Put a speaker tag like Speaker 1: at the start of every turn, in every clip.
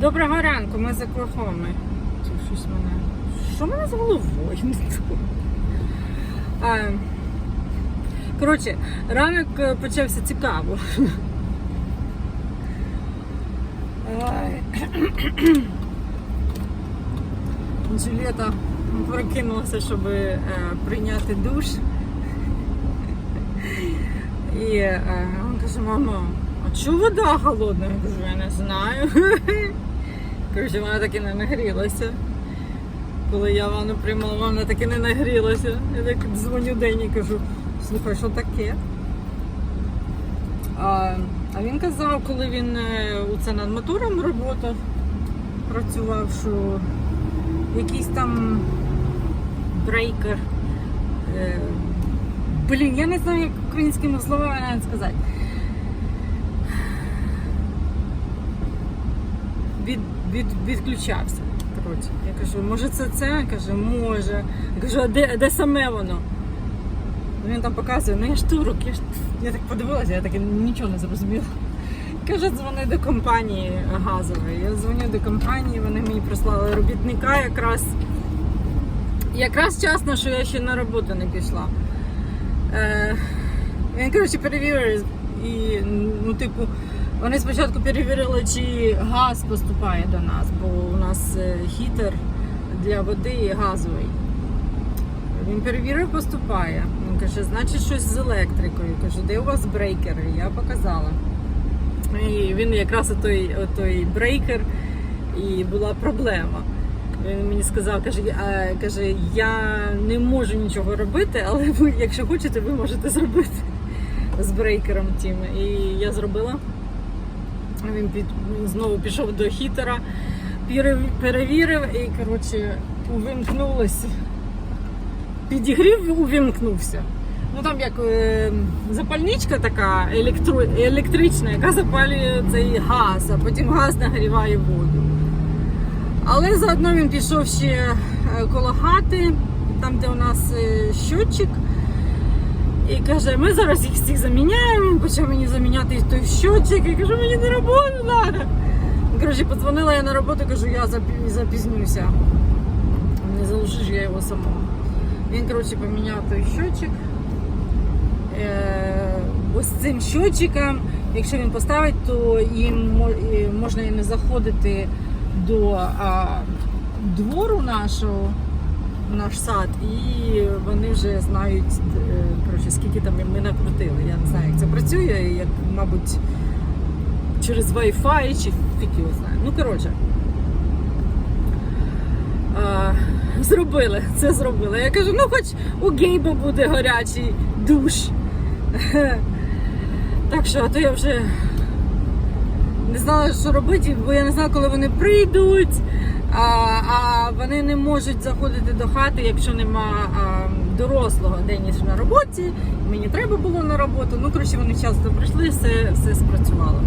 Speaker 1: Доброго ранку, ми за. Це щось мене. Що мене з головою? А, коротше, ранок е, почався цікаво. Ай. Джуліета прокинулася, щоб е, прийняти душ. І е, він каже, мама, а чого вода холодна? Я кажу, я не знаю. Коротше, вона таки не нагрілася. Коли я ванну приймала, вона таки не нагрілася. Я так дзвоню Дені і кажу, слухай, що таке? А, а він казав, коли він е, оце над мотором роботав, працював, що якийсь там брейкер. Е, блін, я не знаю, як українськими словами навіть сказати. Від, від, відключався. Коротше, я кажу, може це це? Каже, може. Я кажу, а де, де саме воно? Він там показує, ну я ж турок, я ж я так подивилася, я так нічого не зрозуміла. Каже, дзвони до компанії газової. Я дзвоню до компанії, вони мені прислали робітника якраз. Якраз вчасно, що я ще на роботу не пішла. Е, він, коротше, перевірив і, ну, типу, вони спочатку перевірили, чи газ поступає до нас, бо у нас е, хітер для води газовий. Він перевірив, поступає. Він каже, значить щось з електрикою. Кажу, де у вас брейкери? Я показала. І він якраз отой, отой брейкер і була проблема. Він мені сказав, каже, «А, каже, я не можу нічого робити, але ви, якщо хочете, ви можете зробити з брейкером тим. І я зробила. Він, під, знову пішов до хітера, перевірив і коротше, увімкнулося. Підігрів увімкнувся. Ну там як е, запальничка така електро, електрична, яка запалює цей газ, а потім газ нагріває воду. Але заодно він пішов ще е, коло хати, там де у нас е, щотчик. І каже, ми зараз їх всіх заміняємо. Він почав мені заміняти той щотчик. І кажу, мені на роботу треба. Коротше, подзвонила я на роботу, кажу, я запізнюся. Не залишиш я його самого. Він, коротше, поміняв той щотчик. Е, ось цим щотчиком, якщо він поставить, то їм можна і не заходити до двору нашого, наш сад, і вони вже знають, е, коротше, скільки там ми накрутили. Я не знаю, як це працює, як, мабуть, через Wi-Fi чи фіг його знає. Ну, коротше. А, зробили, це зробили. Я кажу, ну хоч у Гейба буде гарячий душ. Так що, а то я вже не знала, що робити, бо я не знала, коли вони прийдуть, а, а вони не можуть заходити до хати, якщо нема а, дорослого Деніс на роботі. Мені треба було на роботу. Ну, коротше, вони часто прийшли, все, все спрацювало.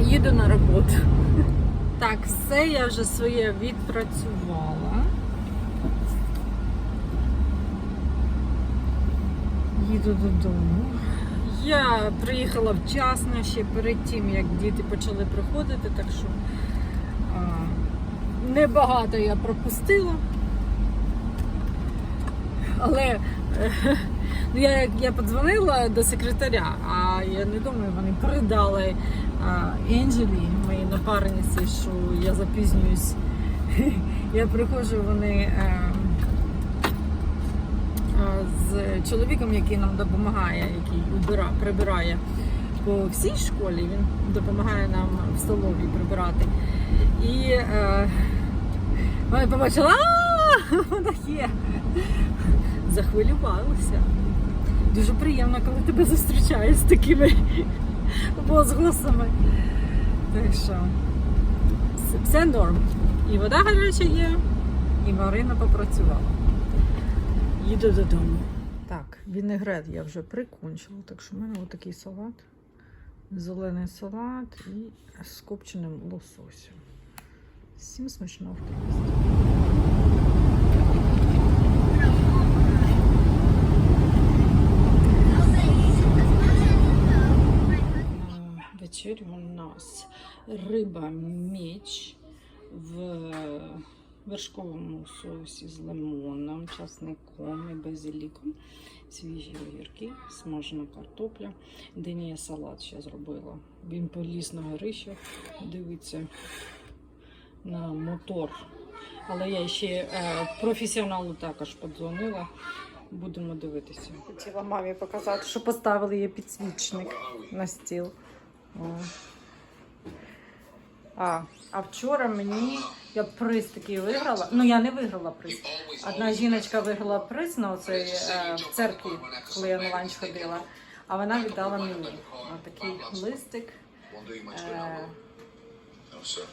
Speaker 1: Їду на роботу. Так, все я вже своє відпрацювала. Їду додому. Я приїхала вчасно ще перед тим, як діти почали приходити, так що небагато я пропустила. Але е, ну, я, я подзвонила до секретаря, а я не думаю, вони передали Енджелі, моїй напарниці, що я запізнююсь. Я приходжу, вони. е, а, з чоловіком, який нам допомагає, який убира, прибирає по всій школі. Він допомагає нам в столовій прибирати. І е, вони побачили, а вона є. Захвилювалися. Дуже приємно, коли тебе зустрічають з такими возгласами. Так що все норм. І вода гаряча є, і Марина попрацювала. Їду додому. Так, вінегрет я вже прикончила, так що в мене отакий салат. Зелений салат і з копченим лососем. Всім смачного. Вечерю у нас риба меч в вершковому соусі з лимоном, часником і базиліком, свіжі огірки, смажена картопля. Дені я салат ще зробила. Він поліз на горище, дивиться на мотор. Але я ще е, професіоналу також подзвонила. Будемо дивитися. Хотіла мамі показати, що поставили їй підсвічник на стіл. О. А, а вчора мені я приз такий виграла. Ну я не виграла приз. Одна жіночка виграла приз на оцей е, в церкві, коли я на ланч ходила. А вона віддала мені такий листик. Е,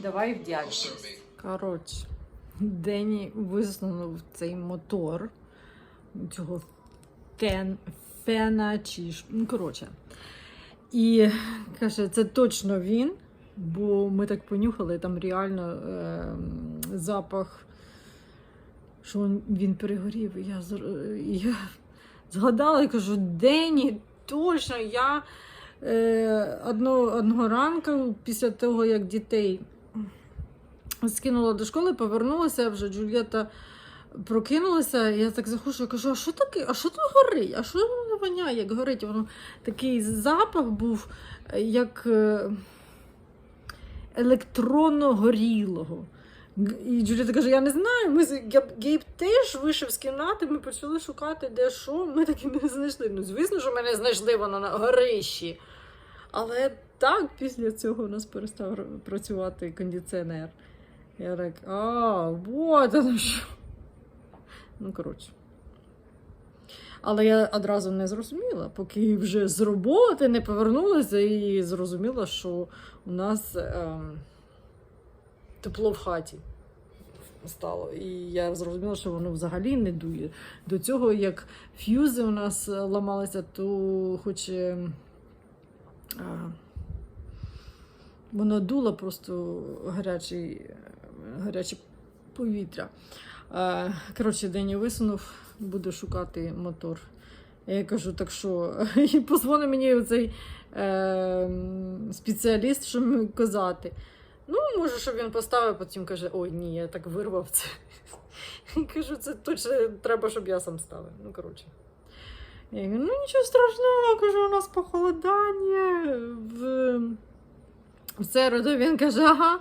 Speaker 1: давай вдячність. Коротше, Дені висунув цей мотор цього фен, фена чи ж- ну, коротше. І каже, це точно він, бо ми так понюхали, там реально е, запах, що він, він перегорів. І я, я згадала і кажу, Дені, точно, я одного ранку після того, як дітей скинула до школи, повернулася вже Джульєта прокинулася, я так заходжу, я кажу, а що таке? А що тут горить? А що воно воняє, як горить? Воно такий запах був, е, як е, електронно горілого. І Джуліта каже: я не знаю. Ми Гейб теж вийшов з кімнати, ми почали шукати, де що. Ми так і не знайшли. Ну, звісно, що ми не знайшли воно на горищі. Але так, після цього у нас перестав працювати кондиціонер. Я так, а, вот оно що. Ну, коротше. Але я одразу не зрозуміла, поки вже з роботи не повернулася і зрозуміла, що у нас ем, тепло в хаті стало. І я зрозуміла, що воно взагалі не дує. До цього, як ф'юзи у нас е, ламалися, то хоч. ем, а, воно дуло просто гарячий, гаряче повітря. Е, Коротше, Дені висунув, буде шукати мотор. Я кажу, так що, і позвонив мені цей е, спеціаліст, що мені казати. Ну, може, щоб він поставив, потім каже, ой, ні, я так вирвав це. І кажу, це точно треба, щоб я сам ставив. Ну, коротше. Я говорю, ну нічого страшного, кажу, у нас похолодання в, в середу. Він каже, ага.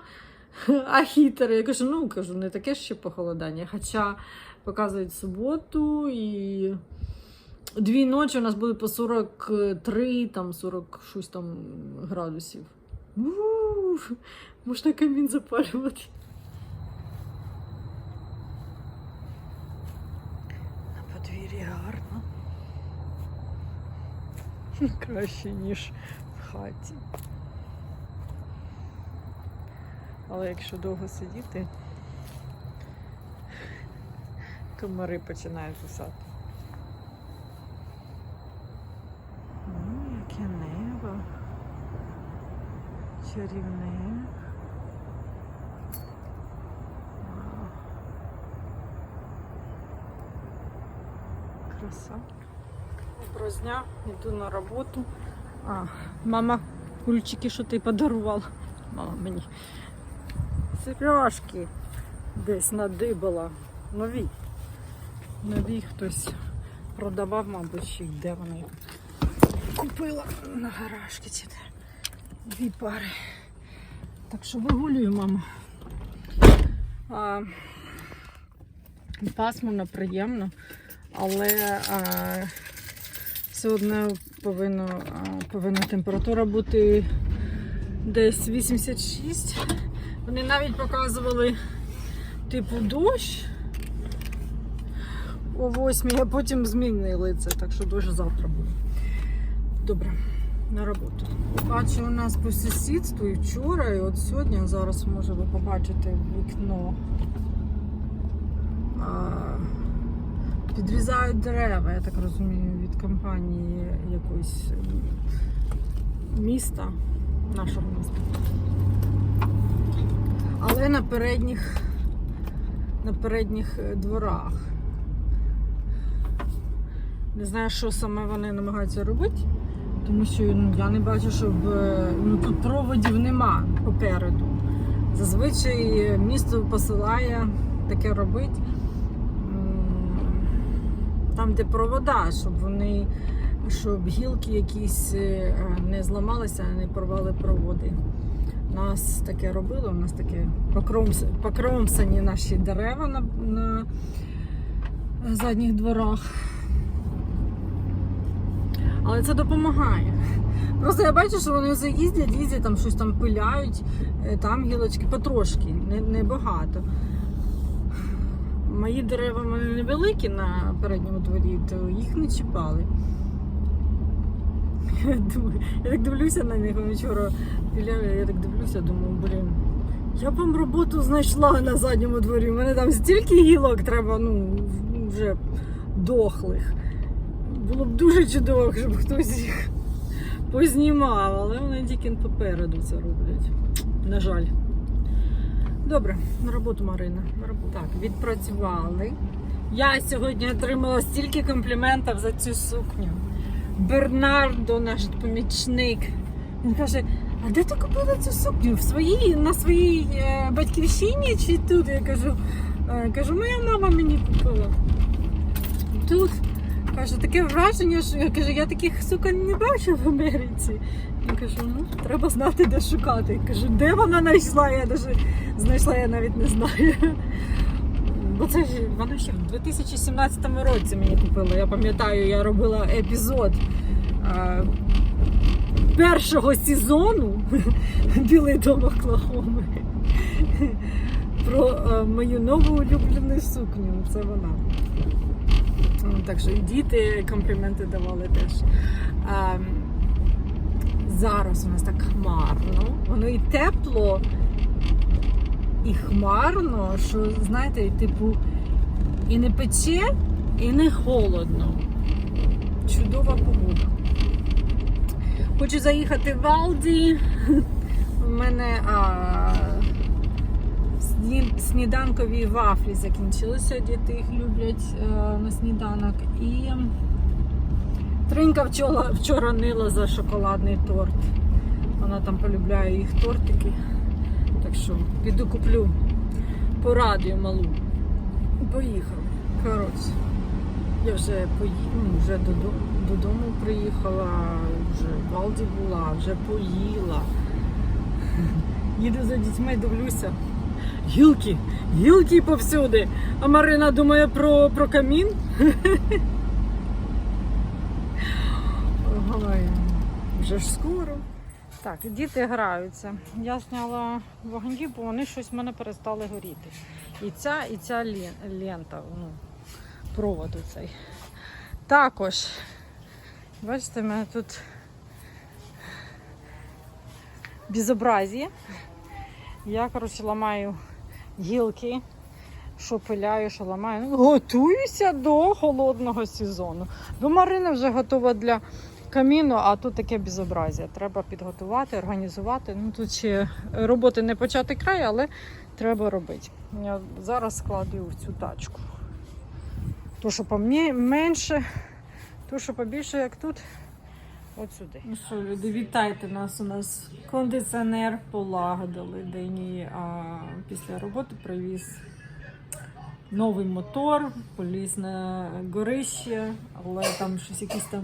Speaker 1: А хітер, я кажу, ну кажу, не таке ще похолодання. Хоча показують суботу і дві ночі у нас буде по 43, там 46 там градусів. Можна камін запалювати. На подвір'ї гарно. Краще, ніж в хаті. Але якщо довго сидіти, комари починають писати. Ну, яке небо. Чарівне. Краса. Доброго дня, йду на роботу. А, мама, кульчики, що ти подарувала. Мама мені. Сережки десь надибала. Нові. Нові хтось продавав, мабуть, ще де вона їх купила на гаражки де. Дві пари. Так що вигулюю, мама. А, пасмурно, приємно, але а, все одно повинно, а, повинна температура бути десь 86. Вони навіть показували типу дощ о 8, а потім змінили це, так що дощ завтра буде. Добре, на роботу. Бачу у нас по сусідству і вчора, і от сьогодні, зараз може ви побачите вікно. А, підрізають дерева, я так розумію, від компанії якоїсь міста, нашого міста. Але на передніх, на передніх е, дворах. Не знаю, що саме вони намагаються робити. Тому що ну, я не бачу, щоб е, ну, тут проводів нема попереду. Зазвичай місто посилає таке робить м, там, де провода, щоб вони, щоб гілки якісь е, не зламалися, не порвали проводи. Нас таке робили, у нас таке покромсані наші дерева на, на задніх дворах. Але це допомагає. Просто я бачу, що вони все їздять, їздять, там щось там пиляють, е, там гілочки потрошки, не, не багато. Мої дерева мене невеликі на передньому дворі, то їх не чіпали. Я, я так дивлюся на них вчора піляли, я так дивлюся, думаю, блін. Я б вам роботу знайшла на задньому дворі. У мене там стільки гілок треба, ну, вже дохлих. Було б дуже чудово, щоб хтось їх познімав, але вони тільки попереду це роблять. На жаль. Добре, на роботу Марина. На роботу. Так, відпрацювали. Я сьогодні отримала стільки компліментів за цю сукню. Бернардо, наш помічник. Він каже: а де ти купила цю сукню? В своїй, на своїй е, батьківщині чи тут? Я кажу, е, кажу, моя мама мені купила. Тут. Каже, таке враження, що я кажу, я таких суконь не бачив в Америці. Я кажу, ну треба знати, де шукати. Я кажу, де вона знайшла? Я навіть знайшла, я навіть не знаю. Бо це ж вона ще в 2017 році мені купила. Я пам'ятаю, я робила епізод е, першого сезону Білий дом Оклахоми про е, мою нову улюблену сукню. Це вона. Ну, Так що і діти компліменти давали теж. А, зараз у нас так хмарно, воно і тепло, і хмарно, що, знаєте, типу, і не пече, і не холодно. Чудова погода. Хочу заїхати в Алді. У мене а, сні- сніданкові вафлі закінчилися. Діти їх люблять е, на сніданок. І Тринька вчора, вчора нила за шоколадний торт. Вона там полюбляє їх тортики. Так що піду куплю порадію малу. Поїхали. Коротше, я вже пої... ну, вже додому, додому приїхала, вже в Алді була, вже поїла. Їду за дітьми, дивлюся. Гілки, гілки повсюди. А Марина думає про, про камін. Ой, вже ж скоро. Так, діти граються. Я зняла вогні, бо вони щось в мене перестали горіти. І ця, і ця лента, ну, проводу цей. Також, бачите, в мене тут безобразія. Я, коротше, ламаю гілки, що пиляю, що ламаю. Ну, Готуюся до холодного сезону. Бо Марина вже готова для каміну, а тут таке безобразія. Треба підготувати, організувати. Ну тут ще роботи не почати край, але треба робити. Я зараз складую в цю тачку. То, що по мені менше, то, що побільше, як тут, от сюди. Ну що, люди, вітайте нас. У нас кондиціонер полагодили. Дені а, після роботи привіз новий мотор, поліз на горище, але там щось якісь там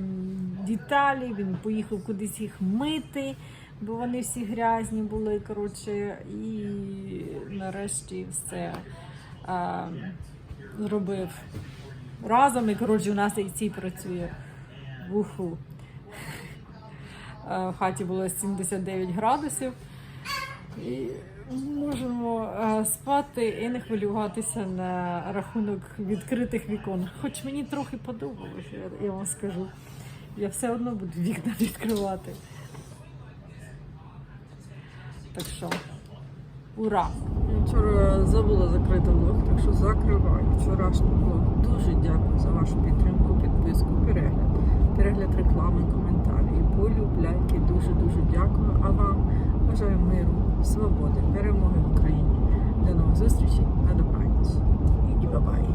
Speaker 1: деталі. Він поїхав кудись їх мити, бо вони всі грязні були. Коротше, і нарешті все а, зробив разом. І коротше, у нас і цій працює в уху. Е, В хаті було 79 градусів. І можемо е, спати і не хвилюватися на рахунок відкритих вікон. Хоч мені трохи подобалося, я вам скажу. Я все одно буду вікна відкривати. Так що, ура! Я вчора забула закрити влог, так що закриваю вчорашній влог. Дуже дякую за вашу підтримку, підписку, перегляд, перегляд реклами, коментарі, полюбляйки. Дуже-дуже дякую. А вам бажаю миру, свободи, перемоги в Україні. До нових зустрічей на добраніч. І бабай.